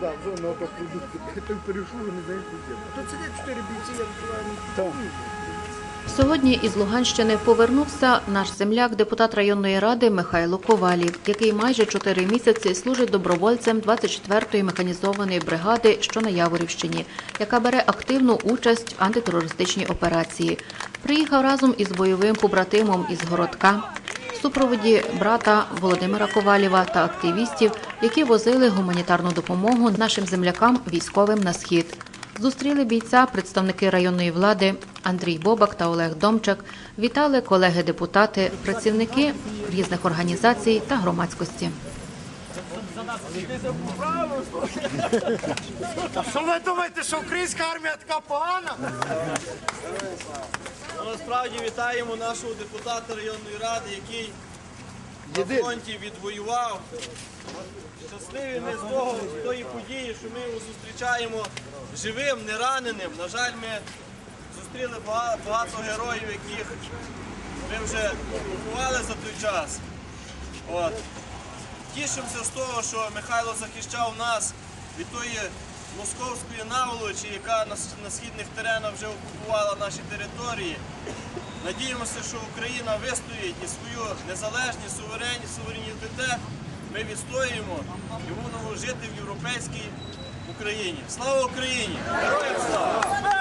туди, в зону продукти. Той перейшов, не знаєш, де. А тут сидять чотири бійці, я відчуваю. Так. Сьогодні із Луганщини повернувся наш земляк, депутат районної ради Михайло Ковалів, який майже чотири місяці служить добровольцем 24-ї механізованої бригади, що на Яворівщині, яка бере активну участь в антитерористичній операції. Приїхав разом із бойовим побратимом із городка. Супроводі брата Володимира Ковалєва та активістів, які возили гуманітарну допомогу нашим землякам військовим на схід. Зустріли бійця представники районної влади Андрій Бобак та Олег Домчак. Вітали колеги-депутати, працівники різних організацій та громадськості. Що ви думаєте, що українська армія така погана? Насправді вітаємо нашого депутата районної ради, який на фронті відвоював. Щасливі ми з того, з тої події, що ми його зустрічаємо живим, не раненим. На жаль, ми зустріли багато героїв, яких ми вже купували за той час. От. Тішимося з того, що Михайло захищав нас від тої московської наволочі, яка на, східних теренах вже окупувала наші території. Надіємося, що Україна вистоїть і свою незалежність, суверенність, суверенітет ми відстоюємо і будемо жити в європейській Україні. Слава Україні! Героям слава!